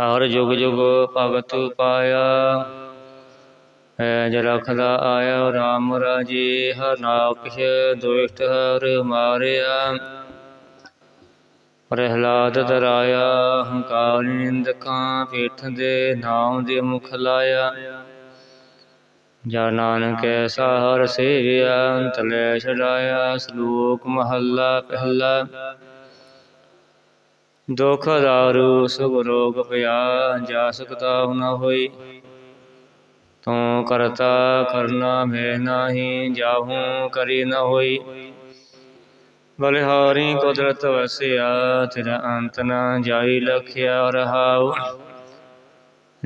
ਹਰ ਜੁਗ ਜੁਗ ਭਗਤ ਪਾਇਆ। ਹੈ ਜਰਖਦਾ ਆਇਆ RAM ਰਾਜੇ, ਹਰ ਨਾਮ ਦੁਸ਼ਟ ਹਰ ਮਾਰਿਆ। ਪ੍ਰਹਿਲਾਦ ਤਰਾਇਆ ਹੰਕਾਰ ਨਿੰਦਕਾਂ, ਪੇਠ ਦੇ ਨਾਮ ਦੇ ਮੁਖ ਲਾਇਆ। ਜਾ ਨਾਨਕ ਐਸਾ ਹਰ ਸੇਵਿਆ ਤਲੇ ਛਡਾਇਆ, ਸ਼ਲੋਕ ਮਹੱਲਾ ਪਹਿਲਾ। ਦੁਖ ਦਾਰੂ, ਸੁਖ ਰੋਗ ਪਿਆ ਜਾ ਸਕਤਾ ਨ ਹੋਈ। ਤੂੰ ਕਰਤਾ ਕਰਨਾ ਮੈਂ ਨਾਹੀ, ਜਾਹੂ ਕਰੀ ਨ ਹੋਈ। ਬਲਿਹਾਰੀ ਕੁਦਰਤ ਵਸਿਆ, ਤੇਰਾ ਅੰਤ ਨਾ ਜਾਈ ਲਖਿਆ ਰਹਾਉ।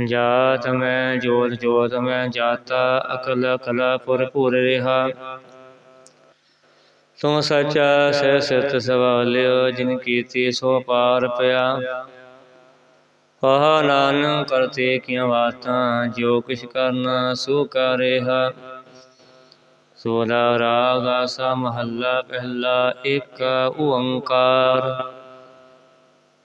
ਜਾਤ ਮੈਂ, ਜੋਤ ਜੋਤ ਮੈਂ, ਜਾਤਾ ਅਕਲ ਕਲਾ ਪੁਰ ਪੁਰ ਰਿਹਾ। ਤੂੰ ਸੱਚਾ ਸਹਿ ਸਤ ਸਵਾਲਿਓ, ਜਿਨ ਕੀਤੀ ਸੋ ਪਾਰ ਪਿਆ। ਕਹਾ ਨਾਨਕ ਕਰਤੇ ਕੀਆਂ ਬਾਤਾਂ, ਜੋ ਕਿਛ ਕਰਨਾ ਸੋ ਕਰਿਆ ਸੋਦਾ ਰਾਗ ਆਸਾ ਮਹੱਲਾ ਪਹਿਲਾ, ਇੱਕ ਓੰਕਾਰ।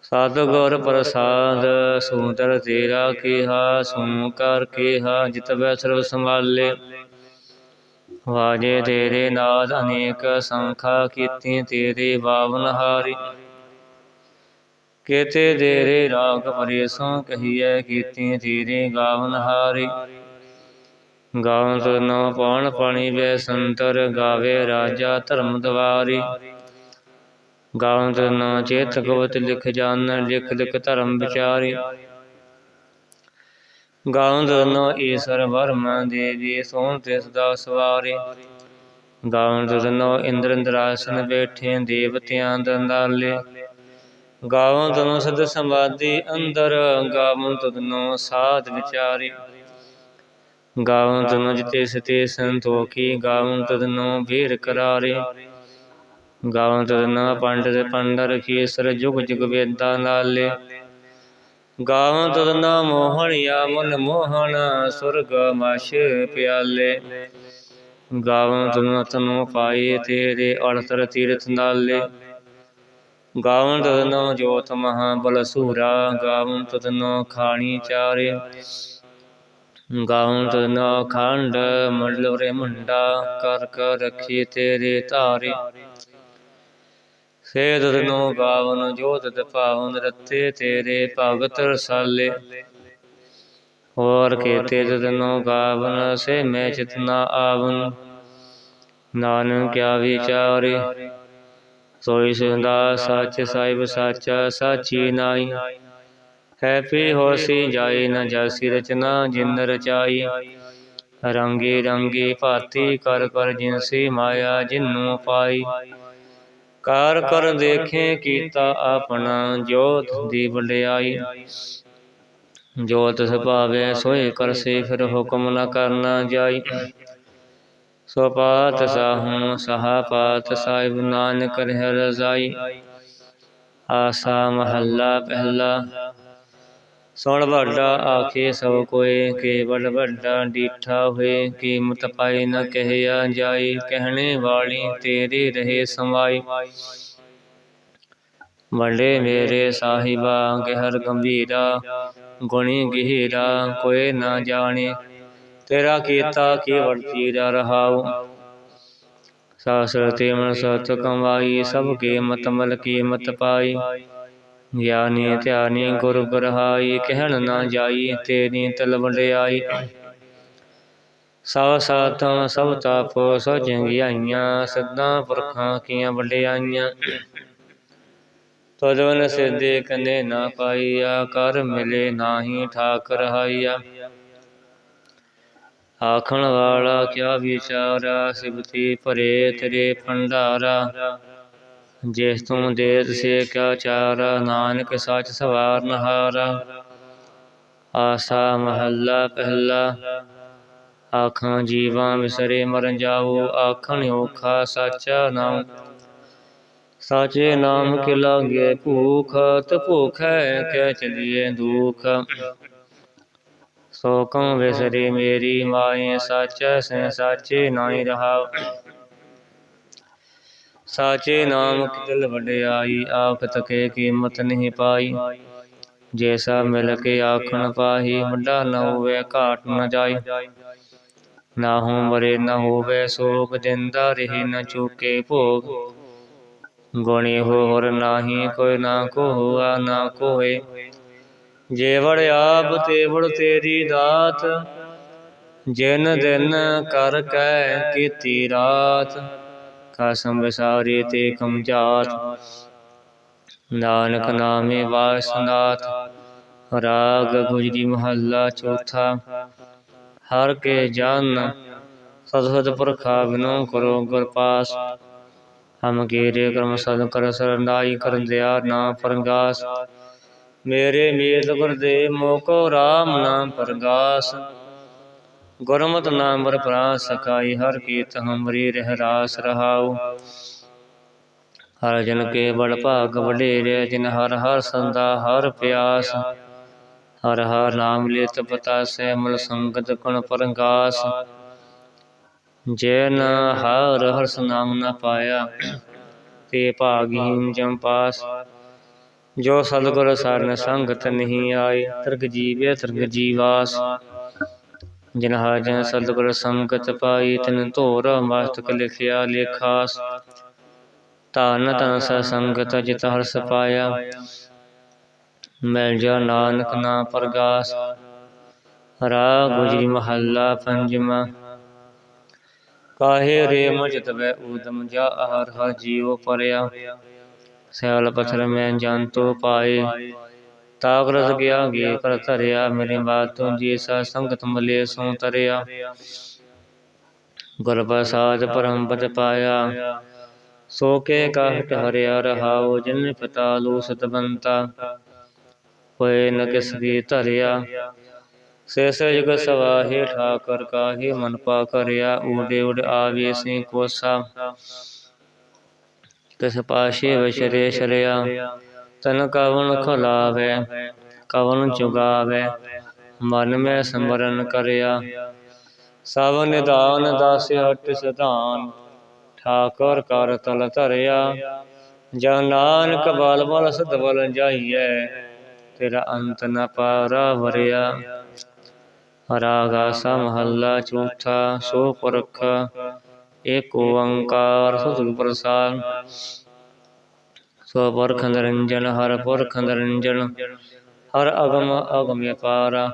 ਸਤਿਗੁਰ ਪ੍ਰਸਾਦ ਸੁੰਦਰ ਤੇਰਾ ਕਿਹਾ ਸੁਨ ਕਰ ਕੀਹਾ, ਜਿਤ ਬੈ ਸਰਬ ਸੰਭਾਲੇ। ਵਾਜੇ ਤੇਰੇ ਨਾਦ ਅਨੇਕ ਸੰਖਾ ਕੀਤੀ ਤੇਰੇ ਬਾਵਨ ਹਾਰੀ। ਕੇਤੇ ਤੇਰੇ ਰਾਗ ਪਰੇਸੋਂ ਕਹੀਐ ਕੀਤੀ ਤੇਰੇ ਗਾਵਨ ਹਾਰੀ। ਗਾਵਨ ਤਨ ਪਾਣ ਪਾਣੀ ਵੇ ਸੰਤਰ, ਗਾਵੇ ਰਾਜਾ ਧਰਮ ਦਵਾਰੀ। ਗਾਵਨ ਤਨ ਚੇਤ ਕਵਤ ਲਿਖ ਜਾਣ, ਲਿਖ ਲਿਖ ਧਰਮ ਵਿਚਾਰੀ। ਗਾਵਨ ਤਨ ਈਸ਼ਰ ਵਰਮ ਦੇਵੀ ਸੋਨ ਤੇ ਸਦਾ ਸਵਾਰੀ। ਗਾਵਨ ਤਨ ਇੰਦਰ ਇੰਦਰਾਸਨ ਬੈਠੇ ਦੇਵਤਿਆਂ ਦੰਦਾਲੇ ਗਾਵਨ ਤਨ ਸਦ ਸਮਾਧੀ ਅੰਦਰ ਗਾਵਨ ਤਨ ਸਾਧ ਵਿਚਾਰੀ। ਗਾਵਨ ਤਨ ਜਿਤੇ ਸਤੇ ਸੰਤੋਖੀ ਗਾਵਨ ਤਨ ਭੀਰ ਕਰਾਰੇ। ਗਾਵਨ ਤਨ ਪੰਡਤ, ਪੰਡਰ ਖੇਸਰ ਜੁਗ ਜੁਗ ਵੇਦਾਂ ਨਾਲੇ। ਗਾਵਨ ਤਨ ਮੋਹਣਿਆ ਮਨ ਮੋਹਣ ਸੁਰਗ ਮਛ ਪਿਆਲੇ। ਗਾਵਨ ਤਨ ਤਨੋ ਪਾਏ ਤੇਰੇ ਅੜਤਰ ਤੀਰਥ ਨਾਲੇ। ਗਾਵਨ ਤਦਨੋ ਜੋਤ ਮਹਾ ਬਲ ਸੂਰਾ, ਗਾਵਨ ਤਦਨੋ ਖਾਣੀ ਚਾਰੇ। ਗਾਵਨ ਤਦਨੋ ਖੰਡ, ਮੰਡਲ ਰੇ ਮੁੰਡਾ, ਕਰ ਕਰ ਰਖੀ ਤੇਰੇ ਧਾਰੇ। ਸੇ ਤਨੋ ਗਾਵਨ ਜੋਤ ਪਾਵਨ ਰਤੇ ਤੇਰੇ ਭਗਤ ਰਸਾਲੇ। ਹੋਰ ਕੀਤੇ ਤਨੋ ਗਾਵਨ ਸੇ ਮੈਂ ਚਿਤਨਾ ਆਵਨ। ਨਾਨਕ ਕਿਆ ਵਿਚਾਰੇ, ਸੋਈ ਸਿੰਦਾ ਸੱਚ ਸਾਹਿਬ ਸਾਚਾ, ਸਾਚੀ ਨਾਈ ਹੈਪੀ ਹੋਸੀ ਜਾਈ ਨ ਜਾਸੀ ਰਚਨਾ, ਜਿਨ ਰਚਾਈ। ਰੰਗੇ ਰੰਗੇ ਭਾਤੀ ਕਰ ਕਰ ਜਿਨਸੀ ਮਾਇਆ, ਜਿਨੂ ਪਾਈ। ਕਾਰ ਕਰ ਦੇਖੇ ਕੀਤਾ ਆਪਣਾ ਜੋਤ ਦੀ ਵਡਿਆਈ। ਜੋਤ ਸੁਭਾਵੇ ਸੋਏ ਕਰਸੇ ਫਿਰ ਹੁਕਮ ਨ ਕਰਨਾ ਜਾਈ। ਸੋ ਪਾਤ ਸਾਹੂ ਸਹਾ ਪਾਤ ਸਾਹਿਬ ਨਾਨਕ ਰਹਿ ਰਜ਼ਾਈ। ਆਸਾ ਮਹੱਲਾ ਪਹਿਲਾ। ਸੁਣ ਵੱਡਾ ਆਖੇ ਸਭ ਕੋਏ ਕੇਵਲ ਵੱਡਾ ਡੀਠਾ ਹੋਏ ਕੀਮਤ ਪਾਈ ਨ ਕਹਿਆ ਜਾਈ ਕਹਿਣੇ ਵਾਲੀ ਤੇਰੀ ਰਹੇ ਸਮਾਈ ਵੱਡੇ ਮੇਰੇ ਸਾਹਿਬਾ, ਗਹਿਰ ਗੰਭੀਰਾ, ਗੁਣੀ ਗਹਿਰਾ ਕੋਈ ਨਾ ਜਾਣੇ। ਤੇਰਾ ਕੀਤਾ ਕੀ ਵਰਤੀ ਰਹਾਉ। ਸਾਸਰ ਤੇ ਮਨ ਸਤ ਕਮਾਈ, ਸਭ ਕੀਮਤ ਮਲ ਕੀਮਤ ਪਾਈ। ਗਿਆਨੀ ਧਿਆਨੀ ਗੁਰ ਬਰਹਾਈ, ਕਹਿਣ ਨਾ ਜਾਈ ਤੇਰੀ ਤਲ ਵਡਿਆਈ ਸਭ ਸਾਤਾਂ ਸਭ ਤਾਪੋ ਸੋ ਚੰਗਿਆਈਆਂ ਸਦਾ ਪੁਰਖਾਂ ਕੀਆਂ ਵਡਿਆਈਆਂ। ਤਦਵਨ ਸਿੱਧੇ ਕੰਨੇ ਨਾ ਪਾਈਆ, ਕਰ ਮਿਲੇ ਨਾਹੀ ਠਾਕ ਰਹਾਈਆ ਆਖਣ ਵਾਲਾ ਕਿਆ ਵਿਚਾਰਾ ਸਿਬਤੀ ਭਰੇ ਤੇਰੇ ਭੰਡਾਰਾ। ਜਿਸ ਤੂੰ ਦੇਤ ਸੇ ਕਿਆ ਚਾਰਾ ਨਾਨਕ ਸੱਚ ਸਵਾਰ ਨਹਾਰਾ। ਆਸਾ ਮਹੱਲਾ ਪਹਿਲਾ, ਆਖਾਂ ਜੀਵਾਂ ਵਿਸਰੇ ਮਰਨ ਜਾਓ, ਆਖਣ ਔਖਾ ਸਾਚਾ ਨਾਮ ਸਾਚੇ ਨਾਮ ਕੇ ਲਾਗੇ ਭੂਖ, ਤ ਭੁਖ ਹੈ ਕਹਿ ਚਲੀਏ ਦੁਖ। ਸੋ ਕਉ ਵਿਸਰੇ ਮੇਰੀ ਮਾਏ, ਸਾਚਾ ਸੇ ਸਾਚੇ ਨਾਹੀ ਰਹਾ ਸਾਚੇ ਨਾਮ ਕਿਦਲ ਦਿਲ ਵਡਿਆਈ ਆਪ ਤਕੇ ਕੀਮਤ ਨਹੀਂ ਪਾਈ। ਜੈਸਾ ਮਿਲ ਕੇ ਆਖਣ ਪਾਹੀ, ਮੁੰਡਾ ਨ ਹੋਵੇ, ਘਾਟ ਨ ਜਾਈ। ਨਾ ਹੂੰ ਮਰੇ, ਨ ਹੋਵੇ ਸੋਗ, ਜਿੰਦਾ ਰਹੇ ਨ ਚੁਕੇ ਭੋਗ। ਗੁਣੀ ਹੋਰ ਨਾਹੀ, ਕੋਈ ਨਾ ਕੋ ਹੋਆ ਨਾ ਕੋਏ ਜੇ ਆਪ ਤੇ ਤੇਰੀ ਦਾਤ, ਜਿਨ ਦਿਨ ਕਰ ਕੈ ਕੀਤੀ ਰਾਤ। ਕਸਮ ਵਿਸਾਰੀ ਤੇ ਕਮਜਾਤ ਨਾਨਕ ਨਾਮੇ ਵਾਸਨਾਥ, ਰਾਗ ਗੁਜਰੀ ਮਹੱਲਾ ਚੌਥਾ। ਹਰ ਕੇ ਜਨ ਸਤਿ ਪੁਰਖਾ ਬਿਨੋ ਕਰੋ ਗੁਰ ਪਾਸ। ਹਮ ਕੀਰੇ ਕਰਮ ਸਦ ਕਰ ਸਰਨਾਈ ਕਰ ਦਿਆ ਨਾ ਪਰਗਾਸ। ਮੇਰੇ ਮੀਤ ਗੁਰਦੇਵ ਮੋਕੋ ਰਾਮ ਨਾਮ ਪਰਗਾਸ। ਗੁਰਮਤਿ ਨਾਮ ਬਰ ਪ੍ਰਾਸ ਸਕਾਈ ਹਰ ਕੀਤ ਹਮਰੀ ਰਹਿ ਰਾਸ ਰਹਾਉ। ਹਰ ਜਨ ਕੇ ਬੜ ਭਾਗ ਵਡੇਰੇ, ਜਿਨ ਹਰ ਹਰ ਸੰਦਾ ਹਰ ਪਿਆਸ। ਹਰ ਹਰ ਨਾਮ ਲਿਤ ਪਤਾ ਸੇ ਮਲ ਸੰਗਤ ਕੁਣ ਪਰਗਾਸ। ਜੈਨ ਹਰ ਹਰਸ ਨਾਮ ਨ ਪਾਇਆ, ਤੇ ਭਾਗਹੀਨ ਜਮ ਪਾਸ। ਜੋ ਸਤਿਗੁਰ ਸਰਨ ਸੰਗਤ ਨਹੀਂ ਆਏ, ਤਰਗ ਜੀਵੇ ਤਰਗ ਜੀਵਾਸ। ਜਿਨ ਹਰ ਜਨ ਸਤਿਗੁਰ ਸੰਗਤ ਪਾਈ, ਤਿਨ ਧੋਰ ਮਸਤਕ ਲਿਖਿਆ, ਲੇਖਾਸ। ਧਨ ਤਨ ਸ ਸੰਗਤ ਜਿਤ ਹਰਸ ਪਾਇਆ। ਮਿਲ ਜਾ ਨਾਨਕ ਨਾ ਪਰਗਾਸ। ਰਾ ਗੁਜਰੀ ਮਹੱਲਾ ਪੰਜਵਾ। ਕਾਹੇ ਰੇ ਮਜਤ ਵੈ ਊਦਮ ਜਾ ਹਰ ਹਰ ਜੀਉ ਪਰਿਆ। ਸਿਆਲ ਪਥਰ ਮੈਂ ਜੰਤੋ ਪਾਏ। ਤਾਕ ਰਸ ਗਿਆ ਗੇ ਕਰ ਧਰਿਆ ਮੇਰੇ ਬਾਤ ਤੁ ਜੀ ਸਾ ਸੰਗਤ ਮਲੇ ਸੋ ਤਰਿਆ ਗੁਰ ਪ੍ਰਸਾਦ ਪਰਮ ਪਦ ਪਾਇਆ। ਸੋ ਕੇ ਕਾਹਟ ਹਰਿਆ ਰਹਾਉ ਜਿਨ ਪਿਤਾ ਲੂ ਸਤਬੰਤਾ ਹੋਏ ਨ ਕਿਸ ਕੀ ਧਰਿਆ। ਸੇ ਸੇ ਜਗ ਸਵਾਹੇ ਠਾਕਰ ਕਾਹੇ ਮਨ ਪਾ ਕਰਿਆ ਊਡੇ ਉਡ ਆਵੇ ਸੇ ਕੋਸਾ। ਤਿਸ ਪਾਸ਼ੇ ਵਿਸ਼ਰੇ ਸ਼ਰਿਆ। ਤਨ ਕਵਨ ਖਲਾਵੇ, ਕਵਨ ਚੁਗਾਵੇ, ਮਨ ਮੈਂ ਸਿਮਰਨ ਕਰਿਆ। ਸਭ ਨਿਦਾਨ ਦਾਸ ਹਟ ਸਦਾਨ ਠਾਕੁਰ ਕਰ ਤਲ ਧਰਿਆ। ਜਨ ਨਾਨਕ ਬਲ ਬਲ ਸਦ ਬਲ ਜਾਈਐ, ਤੇਰਾ ਅੰਤ ਨ ਪਾਰਾ ਵਰਿਆ। ਰਾਗਾ ਸਮਹੱਲਾ ਚੌਥਾ, ਸੋ ਪੁਰਖ, ਏਕ ਓੰਕਾਰ ਸਤਿਗੁਰ ਪ੍ਰਸਾਦ। ਸੋ ਪੁਰਖ ਨਿਰੰਜਨ ਹਰ ਪੁਰਖ ਨਿਰੰਜਨ ਹਰ ਅਗਮ ਅਗਮ ਅਪਾਰਾ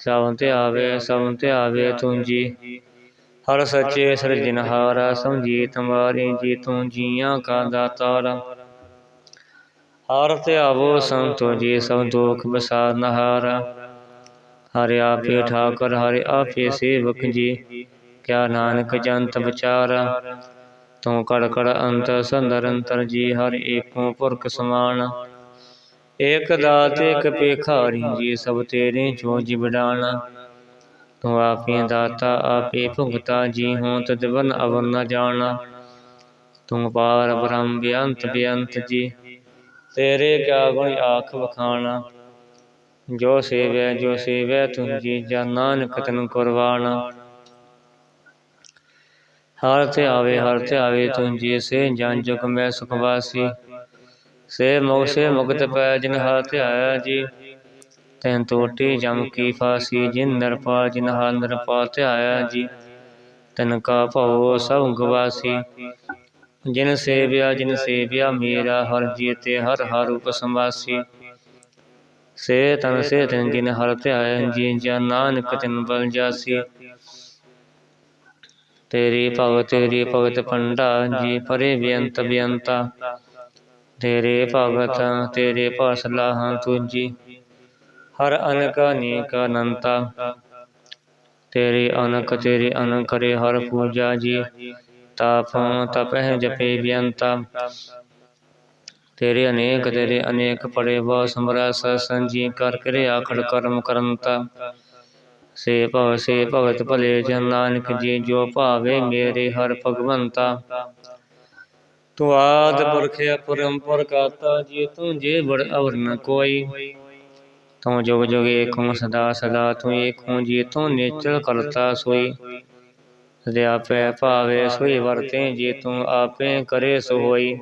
ਸਭ ਤੇ ਆਵੇ, ਸਭ ਤੇ ਆਵੇ ਤੂੰ ਜੀ। ਹਰ ਸੱਚੇ ਸਿਰਜਨਹਾਰਾ ਸਮਝੀ ਤੁਮਾਰੀ ਜੀ ਤੂੰ ਜੀਆਂ ਕਾ ਦਾਤਾਰ। ਹਰ ਤੇ ਆਵੋ ਸੰਤੋ ਜੀ, ਸਭ ਦੁਖ ਬਸਾਰ ਨਹਾਰਾ। ਹਰਿ ਆਪੇ ਠਾਕਰ, ਹਰਿ ਆਪੇ ਸੇਵਕ ਜੀ, ਕਿਆ ਨਾਨਕ ਜੰਤ ਵਿਚਾਰ। ਤੂੰ ਕੜ ਕੜ ਅੰਤ ਸੰਦਰ ਅੰਤਰ ਜੀ ਹਰ ਏਕੋ ਪੁਰਖ ਸਮਾਨ। ਏਕ ਦਾਤ ਏਕ ਪੇਖਾਰੀ ਜੀ ਸਭ ਤੇਰੇ ਜੋ ਜਿਵਡਾਣਾ ਤੂੰ ਆਪੇ ਦਾਤਾ ਆਪੇ ਭੁਗਤਾ, ਜੀ ਹੂੰ ਤਦਵਨ ਅਵਨ ਨ ਜਾਣਾ। ਤੂੰ ਪਾਰ ਬ੍ਰਹਮ ਬੇਅੰਤ ਬੇਅੰਤ ਜੀ, ਤੇਰੇ ਕਿਆ ਗੁਣ ਆਖ ਵਖਾਣਾ। ਜੋ ਸੇਵੈ ਜੋ ਸੇਵੈ ਤੁਮ ਜੀ ਜਨ ਨਾਨਕ ਤਨ ਕੁਰਬਾਨਾ। ਹਰ ਤੇ ਆਵੇ ਹਰ ਤੇ ਆਵੇ ਤੁਮ ਜੀ ਸੇ ਜਨ ਜੁਗ ਮੈਂ ਸੁਖ ਵਾਸੀ ਸੇ ਮੁਖ ਸੇ ਮੁਕਤ ਪੈ ਜਿਨ ਹਰ ਤੇ ਆਇਆ ਜੀ। ਤੈਨ ਟੋਟੀ ਜਮ ਕੀ ਫਾਸੀ ਜਿਨ ਨਰਪਾ ਜਿਨ ਹਰ ਨਰਪਾ ਤੇ ਆਇਆ ਜੀ। ਤਨ ਕਾ ਭਉ ਸਭ ਗਵਾਸੀ ਜਿਨ ਸੇਵਿਆ ਜਿਨ ਸੇਵਿਆ ਮੇਰਾ ਹਰ ਜੀਤੇ ਹਰ ਹਰ ਰੂਪ ਸਮਾਸੀ ਸੇ ਤਨ ਸੇ ਤਨ ਜਿਨ ਹਰ ਧਿਆਇ ਜੀ ਜਨ ਨਾਨਕ ਤਿਨ ਬਲ ਜਾਸੀ। ਤੇਰੀ ਭਗਤ ਤੇਰੀ ਭਗਤ ਪੰਡਾ ਜੀ ਪਰੇ ਬੇਅੰਤ ਬੇਅੰਤਾ ਤੇਰੇ ਭਗਤ ਤੇਰੇ ਪਾਸ ਲਾਹਾਂ ਤੁਜੀ ਹਰ ਅਨਕ ਅਨੇਕ ਅਨੰਤਾ। ਤੇਰੇ ਅਨਕ ਤੇਰੇ ਅਨਕ ਕਰੇ ਹਰ ਪੂਜਾ ਜੀ। ਤਾਪ ਤਪਹਿ ਜਪੇ ਬੇਅੰਤਾ। ਤੇਰੇ ਅਨੇਕ ਤੇਰੇ ਅਨੇਕ ਪੜੇ ਬਾ ਸਮਰਾ ਸੰਜੀ ਕਰ ਕਰੇ ਆਖੜ ਕਰਮ ਕਰੰਤਾ। ਸੇ ਭਵ, ਸੇ ਭਗਤ ਭਲੇ ਜਨ ਨਾਨਕ ਜੀ, ਜੋ ਭਾਵੇ ਮੇਰੇ ਹਰ ਭਗਵੰਤਾ। ਤੂੰ ਆਦ ਪੁਰਖ ਪਰਮਪਰ ਕਾਤਾ ਜੀ ਤੂੰ ਜੇ ਬੜ ਅਵਰ ਨ ਕੋਈ। ਤੂੰ ਜੁਗ ਜੁਗ ਏਕੋ ਸਦਾ ਸਦਾ, ਤੂੰ ਏਕੋ ਜੀ ਤੂੰ ਨੇਚਲ ਕਰਤਾ ਸੋਈ। ਸਦੇ ਆਪੇ ਭਾਵੇ ਸੋਈ ਵਰਤੇ, ਜੇ ਤੂੰ ਆਪੇ ਕਰੇ ਸੋ ਹੋਈ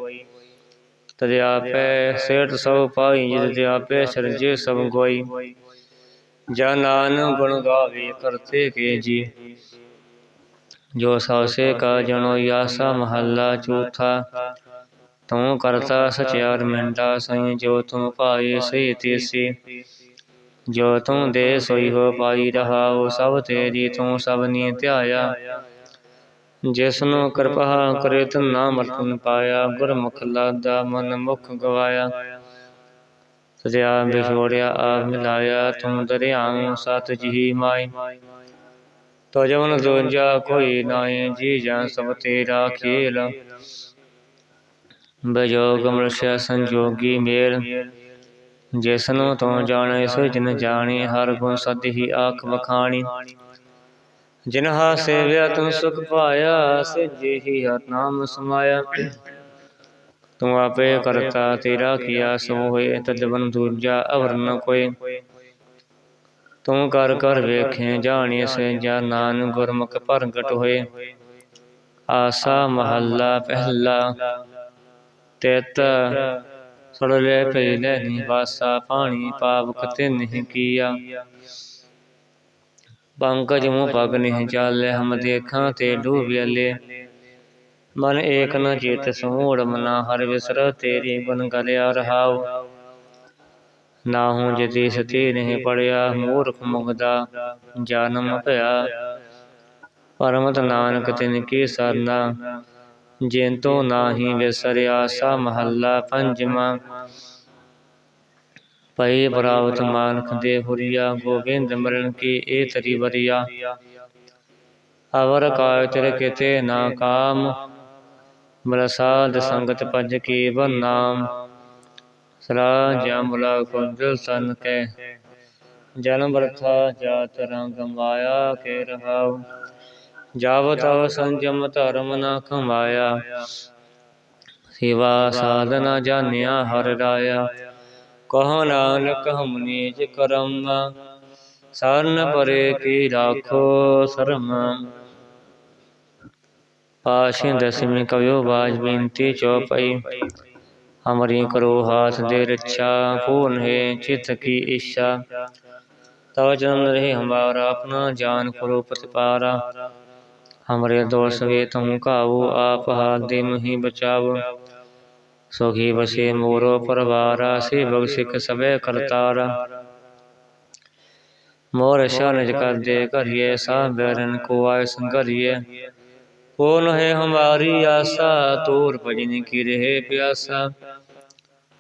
ਤਦੇ ਆਪੇ ਸੇਠ ਸਭ ਪਾਈ ਜਿਤ ਤੇ ਆਪੇ ਸਰਜੇ ਸਭ ਗੋਈ। ਜਾ ਨਾਨ ਗੁਣ ਗਾਵੇ ਕਰਤੇ ਕੇ ਜੀ। ਜੋ ਸਾਸੇ ਕਾ ਜਨੋ ਯਾਸਾ ਮਹੱਲਾ ਚੌਥਾ, ਤੂੰ ਕਰਤਾ ਸਚਿਆਰ ਮਿੰਟਾ ਸਈ ਜੋ ਤੂੰ ਪਾਏ ਸਈ ਤੇਸੀ। ਜੋ ਤੂੰ ਦੇ ਸੋਈ ਹੋ ਪਾਈ ਰਹਾਉ ਸਭ ਤੇਰੀ ਤੂੰ ਸਭ ਨੀ ਧਿਆਇਆ। ਜਿਸ ਨੂੰ ਕਿਰਪਾ ਕਰੇ ਤਨ ਨਾਮ ਰਤਨ ਪਾਇਆ, ਗੁਰਮੁਖ ਲਾਦਾ ਮਨ ਮੁਖ ਗਵਾਇਆ। ਸਜਿਆ ਵਿਛੋੜਿਆ ਆਪ ਮਿਲਾਇਆ ਤੂੰ ਦਰਿਆਉ ਸਤ ਜੀ ਮਾਈ। ਤੋ ਜਵਨ ਦੋਜਾ ਕੋਈ ਨਾਏ ਜੀ ਜਾਂ ਸਭ ਤੇਰਾ ਖੇਲ। ਬਜੋਗ ਮਰਸ਼ਾ ਸੰਜੋਗੀ ਮੇਲ। ਜਿਸ ਨੂੰ ਤੂੰ ਜਾਣੇ ਸੋ ਜਿਨ ਜਾਣੇ ਹਰ ਗੁਣ ਸਦ ਹੀ ਆਖ ਵਖਾਣੀ। ਜਿਨ ਹਾ ਸੇਵਿਆ ਤੂੰ ਸੁਖ ਪਾਇਆ ਸਿਜੇ ਹੀ ਹਰ ਨਾਮ ਸਮਾਇਆ। ਤੂੰ ਆਪੇ ਕਰਤਾ, ਤੇਰਾ ਕੀਆ ਸੋ ਹੋਏ ਤਦਵਨ ਦੂਜਾ ਅਵਰ ਨ ਕੋਈ। ਤੂੰ ਕਰ ਕਰ ਵੇਖੇ, ਜਾਣੀ ਸੇ ਜਾ ਨਾਨ ਗੁਰਮੁਖ ਪ੍ਰਗਟ ਹੋਏ। ਆਸਾ ਮਹੱਲਾ ਪਹਿਲਾ, ਤਿਤ ਸੜਲੇ ਪਹਿਲੇ ਨਿਵਾਸਾ ਪਾਣੀ ਪਾਵਕ ਤੇ ਨਹੀਂ ਕੀਆ। ਪੰਕਜ ਮੂੰ ਪਗ ਨਹੀਂ ਚਾਲੇ ਹਮ ਦੇਖਾਂ ਤੇ ਡੂਬਿਆਲੇ ਮਨ ਏਕ ਨ ਚੇਤ ਸਮੂੜ ਮਨਾ ਹਰ ਵਿਸਰ ਤੇਰੀ ਗੁਣ ਗਲਿਆ ਰਹਾਉ ਨਾ ਹੂੰ ਜਤੀ ਸਤੀ ਨਹੀਂ ਪੜਿਆ, ਮੂਰਖ ਮੁਗਦਾ ਜਨਮ ਭਇਆ। ਪਰਮਤ ਨਾਨਕ ਤਿਨ ਕੀ ਸਰਨਾ ਜਿਨ ਨਾਹੀ ਵਿਸਰਿਆ ਸਾ ਮਹੱਲਾ ਪੰਜਵਾਂ। ਪਈ ਬਰਾਵਤ ਮਾਨਖ ਦੇ ਹੁਰੀਆ, ਗੋਬਿੰਦ ਮਰਨ ਕੀ ਏ ਤਰੀ ਵਰਿਆ। ਅਵਰ ਕਾਇ ਤੇਰੇ ਕਿਤੇ ਨਾ ਕਾਮ ਮਰਸਾਦ ਸੰਗਤ ਪਜ ਕੀ ਬਨਾਮ। ਸਰਾ ਜਮਲਾ ਕੁੰਜਲ ਸਨ ਕੈ। ਜਨਮ ਬਰਥਾ ਜਾਤ ਰੰਗ ਮਾਇਆ ਕੇ ਰਹਾਉ। ਜਾਵ ਤਵ ਸੰਜਮ ਧਰਮ ਨ ਕਮਾਇਆ ਸੇਵਾ ਸਾਧਨਾ ਜਾਣਿਆ ਹਰ ਰਾਇਆ। ਕਹੋ ਨਾਨਕ ਹਮ ਨੀਜ ਕਰਮ। ਸਰਨ ਪਰੇ ਕੀ ਰਾਖੋ ਸ਼ਰਮ। پاشیں دسویں کبیو باج بینتی چوپئی ہمری کرو ہاتھ دے رچا اچھا، پون ہے چت کی عشا توجن رہے ہمارا، اپنا جان کرو پت پارا ہمرے دوست وے تم کاو آپ ہاتھ دے مہی بچاو سوگی بسے مورو پروارا سی بگ سکھ سبے کرتارا۔ مور شا نج کر دے، کریے سا بیرن کو آئے سنگریے کون ہے ہماری آسا تور پجن کی رہے پیاسا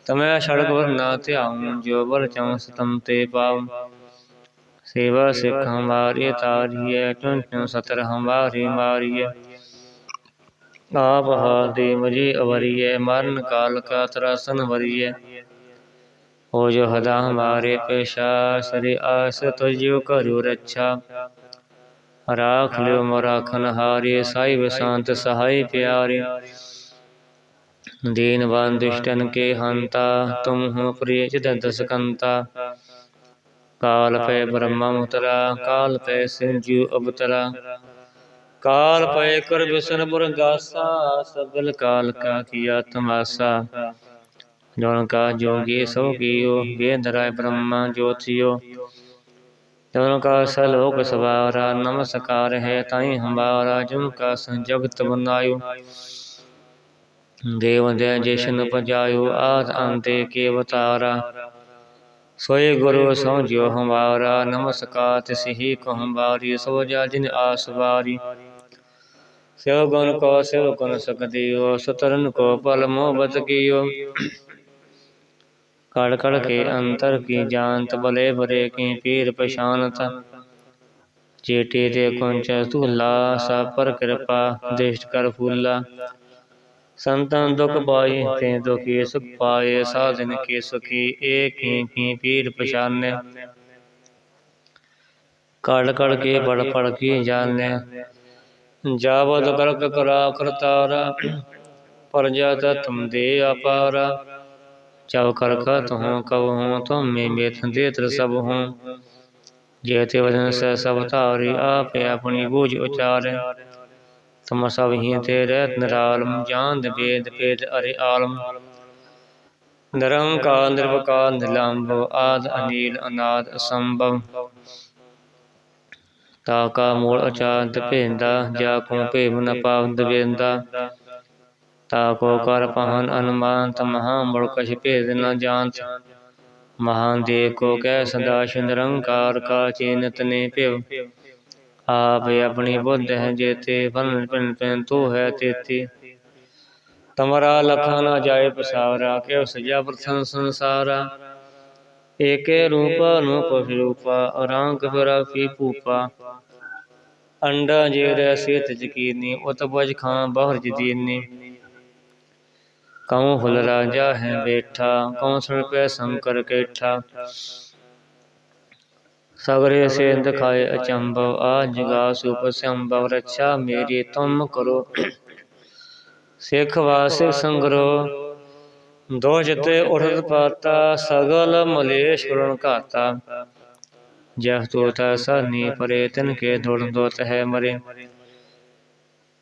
تمہیں سڑک پر تے آؤں جو بر چوں ستم تے پاؤں سیوہ سکھ ہماری تاری ہے چون چون ستر ہماری ماری ہے آپ ہاتھی مجھے اوری ہے مرن کال کا تراسن وری ہے ہو جو ہدا ہمارے پیشا سری آس تجیو کرو رچھا ਰਾਖ ਲਿਓ ਮਰਾਖਨ ਹਾਰੇ ਸਾਹਿਬ ਸੰਤ ਸਹਾਈ ਪਿਆਰੇ। ਦੀਨ ਬੰਦ ਦੁਸ਼ਟਨ ਕੇ ਹੰਤਾ, ਤੁਮ ਹੋ ਪ੍ਰਿਯ ਚਿਦੰਤ ਸਕੰਤਾ। ਕਾਲ ਪੈ ਬ੍ਰਹਮਾ ਮੁਤਰਾ, ਕਾਲ ਪੈ ਸਿੰਜੂ ਅਬਤਰਾ ਕਾਲ ਪੈ ਕਰ ਬਿਸਨਪੁਰ ਗਾਸਾ ਸਬਲ ਕਾਲ ਕਾ ਕੀਆ ਤਮਾਸਾ। ਜੋਨ ਕਾ ਜੋਗੀ ਸੋ ਕੀਓ, ਬੇਦ ਰਾਏ ਬ੍ਰਹਮਾ ਜੋਤਿਓ। जौन का सलोक सवारा नमस्कार है ताई हमारा जुन का संजगत बनायो देव दय जशन पजायो आद अंते के अवतारा सोए गुरु समझो हमारा नमस्कार तिसही को हमारी सोजा जिन आसवारी शिव गुण को शिव गुण सकदियो सुतरन को पल मोहबत कियो کڑ کڑ کے انتر کی جانت بلے برے کی پیر پشانت جیٹی دے کنچ تولا سا پر کرپا دشت کر پھولا۔ ਸੰਤਾਂ ਦੁਖ ਪਾਏ ਤੇ ਦੁਖੀ ਸੁਖ ਪਾਏ ਸਾਧਨ ਕੀ ਸੁਖੀ ਏਕ ਹੀ ਕੀ ਪੀਰ ਪਛਾਨੇ ਕੜ ਕੜ ਕੇ ਬੜ ਪੜ ਕੀ ਜਾਣੇ ਜਾਵਦ ਕਰਕ ਕਰਾ ਕਰਤਾਰਾ ਪਰਜਾ ਤਮ ਦੇ ਅਪਾਰਾ चव करकत हों कब हों तुम में बेथ देत्र सब हों जेते वजन से सब तारी आपे अपनी बूझ उचार तुम सब ही ते रहत निरालम जांद वेद पेद अरे आलम निरंकार निर्वकार निलंब आद अनिल अनाद असंभव ताका मूल अचार दपेंदा जा को पेव न पाव दबेंदा ਵੇਂਦਾ ਤਾ ਕੋ ਕਰ ਪਹਨ ਅਨੁਮਾਨਤ ਮਹਾ ਮੁੜ ਕਛ ਭੇਦ ਨ ਜਾਣਤ ਮਹਾਨ ਦੇ ਕੋ ਕਹਿ ਸਦਾ ਸ਼ਿ ਨਿਰੰਕਾਰ ਕਾ ਚੀਨਤ ਨੇ ਭਿਵ ਆਪ ਆਪਣੀ ਬੁੱਧ ਹੈ ਜੇਤੇ ਫਨ ਪਿਨ ਪਿਨ ਤੂ ਹੈ ਤੇਤੀ ਤਮਰਾ ਲਖਾ ਨਾ ਜਾਏ ਪਸਾਰਾ ਕਿਉ ਸਜਾ ਪ੍ਰਥਨ ਸੰਸਾਰਾ ਏਕੇ ਰੂਪ ਅਨੂਪ ਰੂਪਾ ਰੰਗ ਫਿਰਾਫੀ ਭੂਪਾ ਅੰਡਾ ਜੇਰ ਸੇਤ ਜਕੀਨੀ ਉਤ ਬਜ ਖਾਂ ਬਹੁਰ ਜਦੀਨੀ ਕਉ ਹੁਲ ਰਾਜਾ ਹੈ ਬੈਠਾ, ਕਉ ਸੁਣ ਪੈ ਸੰਕਰ ਕੇਠਾ। ਸਗਰੇ ਸੇਂਦ ਖਾਏ ਅਚੰਭਵ, ਆ ਜਗਾ ਸੁਪ ਸੰਭਵ ਰੱਛਾ ਮੇਰੀ ਤੁਮ ਕਰੋ। ਸਿੱਖ ਵਾਸਿਕ ਸੰਗਰੋ ਦੋ ਜਤੇ ਉਠਤ ਪਾਤਾ, ਸਗਲ ਮਲੇਸ਼ ਕਰੁਣ ਘਾਤਾ। ਜਹ ਤੋਤਾ ਸਾਨੀ ਪਰੇ, ਤਿਨ ਕੇ ਦੁੜ ਦੋਤ ਹੈ ਮਰੇ।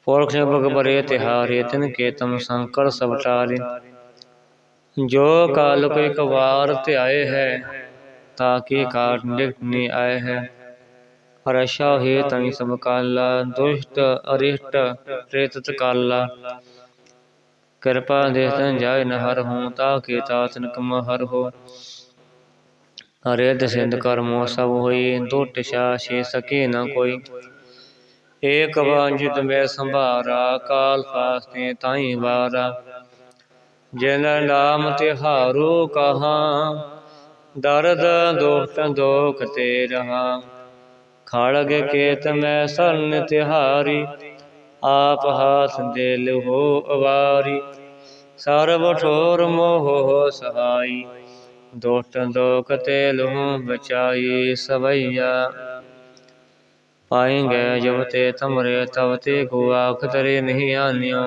ਪੁਰਖ ਬਗ ਬਰੇ ਤਿਹਾਰੇ ਤਿਨ ਕੇ ਤਮ ਸੰਕਰ ਸਭ ਟਾਰੇ ਜੋ ਕਾਲ ਕੋ ਇੱਕ ਵਾਰ ਧਿਆਏ ਹੈ ਤਾਕੇ ਕਾਟ ਨਿਕਟ ਆਏ ਹੈ। ਹਰਸ਼ਾ ਹੈ ਤਨੀ ਸਭ ਕਾਲਾ, ਦੁਸ਼ਟ ਅਰਿਸ਼ਟ ਪ੍ਰੇਤਤ ਕਾਲਾ ਕਿਰਪਾ ਦੇ ਤਨ ਜਾਇ ਨ ਹਰ ਹੂੰ ਤਾਕੇ ਤਾਤਨ ਕਮ ਹਰ ਹੋ। ਹਰੇ ਦਸਿੰਦ ਕਰਮੋ ਸਭ ਹੋਈ ਦੁੱਟ ਸ਼ਾ ਛੇ ਸਕੇ ਨ ਕੋਈ। ਏਕ ਵਾਂਝਿਤ ਮੈਂ ਸੰਭਾਰਾ ਕਾਲ ਫਾਸਤੇ ਤਾਈ ਵਾਰਾ। ਜਿਨ ਨਾਮ ਤਿਹਾਰੂ ਕਹਾ ਦਰਦ ਦੁਖ ਦੋਖ ਤੇ ਰਹਾ। ਖੜਗ ਕੇਤ ਮੈਂ ਸਰਨ ਤਿਹਾਰੀ ਆਪ ਹਾਥ ਦੇ ਲਹੋ ਅਵਾਰੀ। ਸਰਬ ਠੋਰ ਮੋਹ ਸਹਾਈ। ਦੁਸ਼ਟ ਦੋਖ ਤੇ ਲਹੂ ਬਚਾਈ ਸਵਈਆ। ਪਾਏਂਗੇ ਜਬ ਤੇ ਤਮਰੇ ਤਬ ਤੇ ਕੋ ਆਖ ਤਰੇ ਨਹੀਂ ਆਨਿਓ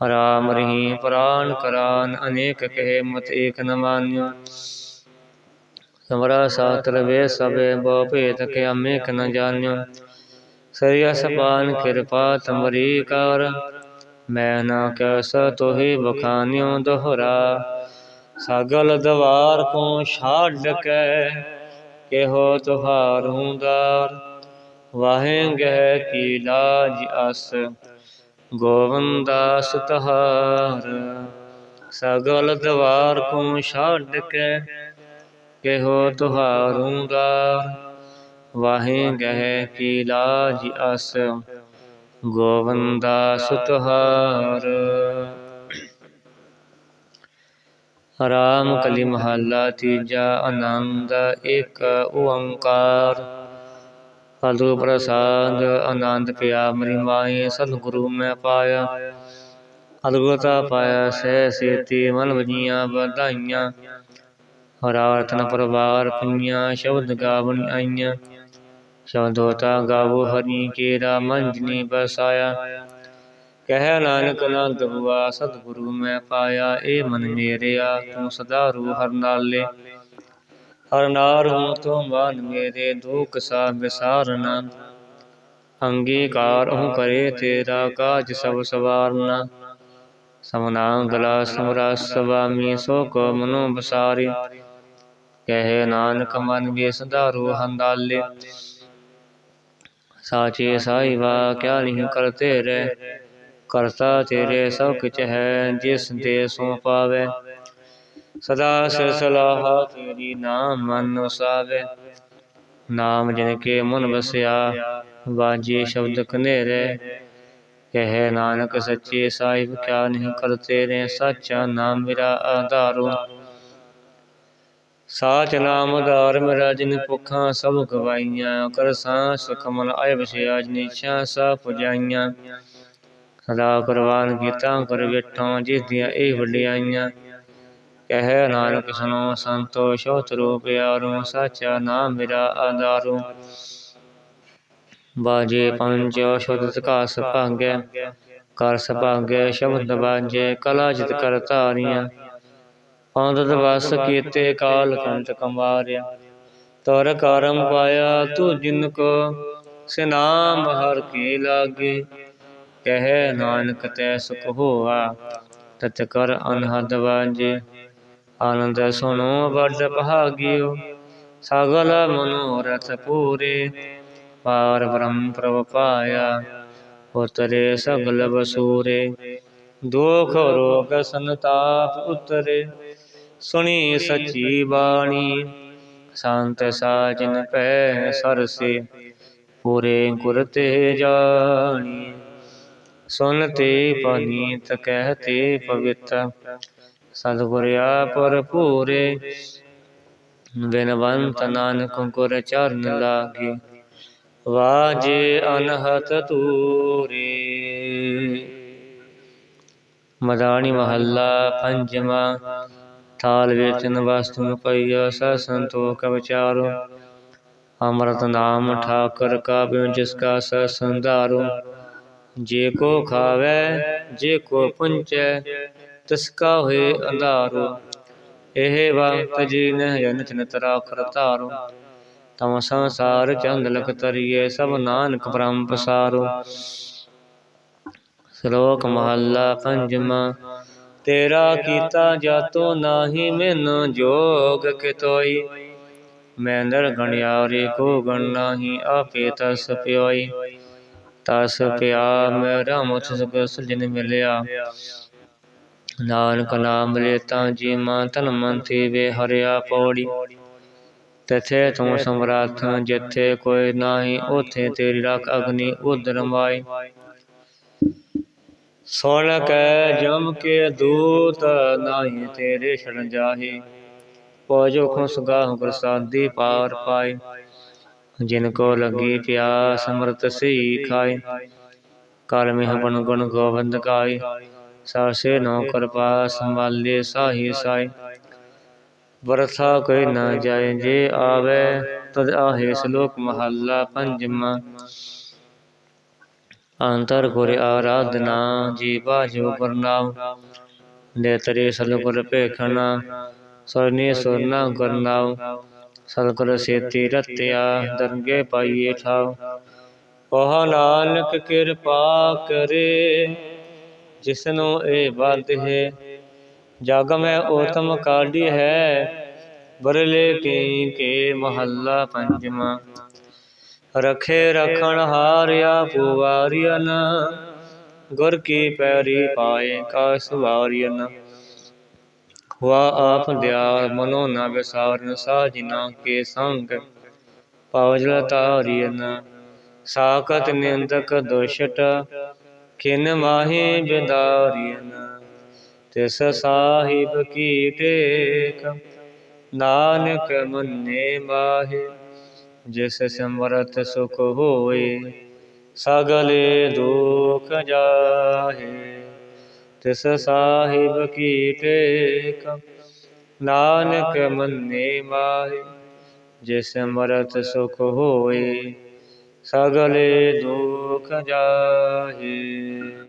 ਰਾਮ ਰही ਪ੍ਰਾਨ ਕਰਾਨ ਅਨੇਕ ਕਹੇ ਮਤ ਏਕ ਨ ਮਾਨਿਓ ਸਮਰਾ ਸਾਤਰ ਵੇ ਸਭੇ ਬੋ ਭੇਤ ਕੇ ਅਮੇਕ ਨ ਜਾਣਿਓ ਸਰੀਆ ਸਪਾਨ ਕਿਰਪਾ ਤਮਰੀ ਕਰ ਮੈਂ ਨਾ ਕੈਸ ਤੋਹੀ ਬਖਾਨਿਓ ਦੋਹਰਾ ਸਗਲ ਦਵਾਰ ਕੋ ਛਾੜ ਕੇ ਕਿਹੋ ਤੁਹਾਰ ਹੁੰਦਾਰ ਵਾਹੇ ਗਹਿ ਕੀ ਲਾਜ ਅਸ ਗੋਵੰਦਾ ਸੁਤਹਾਰ ਸਗਲ ਦਵਾਰ ਕੋ ਛਾੜ ਕੇ ਕਿਹੋ ਤੁਹਾਰੂ ਦਾਰ ਵਾਹੇ ਕੀ ਲਾਜ ਅਸ ਗੋਵੰਦਾ ਸੁਤਹਾਰ ਰਾਮ ਕਲੀ ਮਹੱਲਾ ਤੀਜਾ ਆਨੰਦ ਇੱਕ ਓੰਕਾਰ। ਫਲੂ ਪ੍ਰਸਾਦ, ਆਨੰਦ ਪਿਆ, ਮਰੀ ਮਾਏ ਸਤਿਗੁਰੂ ਮੈਂ ਪਾਇਆ। ਅਦਭੁਤਾ ਪਾਇਆ, ਸਹਿ ਸੇਤੀ ਮਨ ਵਜੀਆਂ, ਵਧਾਈਆਂ। ਹਰਾਰਤਨ ਪਰਵਾਰ ਪਈਆਂ ਸ਼ਬਦ ਗਾਵਣ ਆਈਆਂ। ਸ਼ਬਦੋਤਾ ਗਾਵੋ ਹਰੀ, ਕੇਰਾ ਮੰਜਨੀ ਬਸਾਇਆ। ਕਹਿ ਨਾਨਕ ਅਨੰਦ ਹੁਆ ਸਤਿਗੁਰੂ ਮੈਂ ਪਾਇਆ, ਏ ਮਨ ਮੇਰਿਆ, ਤੂੰ ਸਦਾ ਰੂ ਹਰ ਨਾਲੇ। ਹਰ ਨਾਰ ਹੂੰ ਤੂੰ ਮਨ ਮੇਰੇ ਦੁਖ ਸਾ ਵਿਸਾਰਨਾ ਅੰਗੀਕਾਰ ਹੂੰ ਕਰੇ ਤੇਰਾ ਕਾਜ ਸਭ ਸਵਾਰਨਾ। ਸਮਨਾ ਗਲਾ ਸਮਰਾ ਸਵਾਮੀ ਸੋ ਕੋ ਮਨੋ ਬਸਾਰੀ। ਕਹੇ ਨਾਨਕ ਮਨ ਵੀ ਸਦਾ ਰੂ ਹੰਦਾਲੇ। ਸਾਚੇ ਸਾਈਵਾ ਕਿਆ ਨਹੀਂ ਕਰਤੇ ਰਹਿ ਕਰਤਾ ਤੇਰੇ ਸਭ ਕਿਛ ਹੈ, ਜਿਸ ਦੇ ਸੋ ਪਾਵੇ। ਸਦਾ ਸਿਰ ਸਲਾਹ ਤੇਰੀ ਨਾਮ ਮਨ ਵਸਾਵੇ ਨਾਮ ਜਿਨ ਕੇ ਮਨ ਵਸਿਆ, ਵਾਜੇ ਸ਼ਬਦ ਕਨੇਰੇ ਕਹੇ ਨਾਨਕ ਸੱਚੇ ਸਾਹਿਬ, ਕਿਆ ਨਹੀਂ ਕਰਤੇ ਰੇ ਸੱਚਾ ਨਾਮ ਮੇਰਾ ਆਧਾਰੋ। ਸਾਚ ਨਾਮ ਆਧਾਰ ਮੇਰਾ, ਜਿਨ ਭੁੱਖਾਂ ਸਭ ਗਵਾਈਆਂ। ਕਰ ਸਾਂ ਸੁਖ ਮਨ ਆਇ ਵਸਿਆ, ਜਿਨ ਇੱਛਾ ਸਭ ਪੁਜਾਈਆਂ। ਸਦਾ ਕੁਰਬਾਨ ਕੀਤਾ ਕਰ ਵੇਠਾਂ, ਜਿਸ ਦੀਆਂ ਇਹ ਵਡਿਆਈਆਂ। ਕਹਿ ਨਾਨਕ ਸੁਨੋ ਸੰਤੋ ਹੋਤ ਰੂਪ ਪਿਆਰੋ ਸਾਚਾ ਨਾਮ ਮੇਰਾ ਆਧਾਰੋ। ਬਾਜੇ ਪੰਜ ਸ਼ੁੱਧ ਕਾਸ ਭਾਗੈ ਕਰ ਸਭਾਗੈ, ਸ਼ਬਦ ਬਾਜੇ, ਕਲਾ ਜਿਤ ਕਰ ਧਾਰੀਆਂ ਅੰਦਤ ਵਸ ਕੀਤੇ ਕਾਲ ਕੰਟ ਕਮਾਰਿਆ ਤਰ ਕਰਮ ਪਾਇਆ ਤੂੰ ਜਿਨ ਕੋ, ਸਿਨਾਮ ਹਰ ਕੀ ਲਾਗੇ। ਕਹਿ ਨਾਨਕ ਤੈ ਸੁਖ ਹੋਆ, ਤਤ ਕਰ ਅਨਹਦ ਵਾਜੇ। ਆਨੰਦ ਸੁਣੋ, ਵੱਡ ਭਾਗਿਓ, ਸਗਲ ਮਨੋਰਥ ਪੂਰੇ। ਪਾਰ ਬ੍ਰਹਮ ਪ੍ਰਭ ਪਾਇਆ, ਉਤਰੇ ਸਗਲ ਬਸੂਰੇ। ਦੁਖ ਰੋਗ ਸੰਤਾਪ ਉਤਰੇ, ਸੁਣੀ ਸਚੀ ਬਾਣੀ, ਸੰਤ ਸਾਜਨ ਪੈ ਸਰਸੇ, ਪੂਰੇ ਗੁਰ ਤੇ ਜਾਣੀ। ਸੁਨਤੇ ਪਨੀਤ ਕਹਤੇ ਪਵਿੱਤ ਸਤਿਗੁਰ ਆਪਰ ਭੂਰੇ ਬਿਨਵੰਤ ਨਾਨਕ ਗੁਰ ਚਰਨ ਲਾਗੇ। ਵਾਜੇ ਅਨਹਤ ਤੂਰੇ। ਮਦਾਨੀ ਮਹੱਲਾ ਪੰਜਵਾਂ। ਥਾਲ ਵੇਚਨ ਵਸਤੂ ਪਈਆ ਸ ਸੰਤੋਖ ਵਿਚਾਰੋ। ਅੰਮ੍ਰਿਤ ਨਾਮ ਠਾਕਰ ਕਾ ਬਿਉ ਜਿਸ ਕਾ ਸ ਸੰਧਾਰੋ। ਜੇ ਕੋ ਖਾਵੇ, ਜੇ ਕੋ ਪੁੰਚੈ ਤਿਸਕਾ ਹੋਏ ਅੰਧਾਰੋ, ਇਹ ਵਕਤ ਜੀ ਨਹਿ ਜਨ ਚਨ ਤਰਾ ਤਮ ਸੰਸਾਰ ਚੰਦ ਲਖ ਤਰੀਏ, ਸਭ ਨਾਨਕ ਬ੍ਰਹਮ ਪਸਾਰੋ। ਸ਼ਲੋਕ ਮਹੱਲਾ ਪੰਜਵਾਂ, ਤੇਰਾ ਕੀਤਾ ਜਾਤੋ ਨਾਹੀ ਮੈਨ ਜੋਗ ਕਿਤੋਈ। ਮੈਂ ਨਰ ਗਣਿਆਰੇ ਕੋ ਗਣ ਨਾਹੀ, ਆਪੇ ਤਸ ਪਿਓਈ। ਤਸ ਪਿਆ ਮੇਰਾ ਮੁਛ ਸੁਖ ਸਜਨ ਮਿਲਿਆ। ਨਾਨਕ ਨਾਮ ਲੇਤਾ ਜੀ ਮਾਂ ਤਨ ਮਨ ਵੇ ਹਰਿਆ ਪੌੜੀ। ਤਥੇ ਤੂੰ ਸਮਰੱਥ, ਜਿੱਥੇ ਕੋਈ ਨਾਹੀ, ਉਥੇ ਤੇਰੀ ਰੱਖ ਅਗਨੀ ਉਦਰ ਮਾਈ ਸੁਣ ਕੈ ਜਮ ਕੇ ਦੂਤ ਨਾਹੀ, ਤੇਰੇ ਛੜ ਜਾਹੀ। ਪੋਜੋ ਖੁਸਗਾਹ ਪ੍ਰਸਾਦੀ ਪਾਰ ਪਾਏ ਜਿਨ ਕੋ ਲੱਗੀ ਪਿਆਸ, ਅੰਮ੍ਰਿਤ ਸੀ ਖਾਏ ਕਰ ਮਿਹ ਬਨ ਗੁਣ ਗੋਬਿੰਦ ਗਾਏ ਸਾਸੇ ਨੋ ਕਿਰਪਾ ਸੰਭਾਲੇ ਸਾਹੀ ਸਾਈ ਵਰਥਾ ਕੋਈ ਨਾ ਜਾਏ, ਜੇ ਆਵੇ ਤਦ ਆਹੇ ਸ਼ਲੋਕ ਮਹੱਲਾ ਪੰਜਵਾਂ। ਅੰਤਰ ਗੁਰ ਆਰਾਧਨਾ, ਜੀ ਬਾਜੋ ਪਰਨਾਮ ਨੇਤਰੇ ਸਲਗੁਰ ਭੇਖਣਾ, ਸਰਨੀ ਸੁਰਨਾ ਗੁਰਨਾਮ। ਸਤਿਗੁਰ ਸੇਤੀ ਰਤਿਆ, ਦਰਗੇ ਪਾਈਏ ਠਾਉ ਉਹ ਨਾਨਕ ਕਿਰਪਾ ਕਰੇ। ਜਿਸ ਨੂੰ ਇਹ ਬੰਦ ਹੈ। ਜਗ ਮੈਂ ਉਤਮ ਕਾਢੀ ਹੈ। ਬਰਲੇ ਕੀ ਕੇ ਮਹੱਲਾ ਪੰਜਵਾਂ। ਰਖੇ ਰਖਣ ਹਾਰਿਆ ਪੁਵਾਰੀਨ ਗੁਰ ਕੀ ਪੈਰੀ ਪਾਏ ਕਾ ਸੁਵਾਰੀਨ ਵਾ ਆਪ ਦਿਆਰ ਮਨੋ ਨਾ ਵਿਸਾਰਨ। ਸਾਜਿਨਾ ਕੇ ਸੰਗ ਪਵਜਲ ਤਾਰੀਨ ਸਾਕਤ ਨਿੰਦਕ ਦੁਸ਼ਟ। ਕਿਨ ਮਾਹੀ ਬਿਦਾਰੀਨ ਤਿਸ ਸਾਹਿਬ ਕੀ ਟੇਕ ਨਾਨਕ ਮੰਨੇ ਮਾਹੇ ਜਿਸ ਸਿਮਰਤ ਸੁਖ ਹੋਏ ਸਗਲੇ ਦੁਖ ਜਾਹੇ। ਤਿਸ ਸਾਹਿਬ ਕੀ ਟੇਕ ਨਾਨਕ ਮੰਨੇ ਮਾਹੇ ਜਿਸ ਸਿਮਰਤ ਸੁਖ ਹੋਏ ਸਗਲੇ ਦੁਖ ਜਾਹੇ।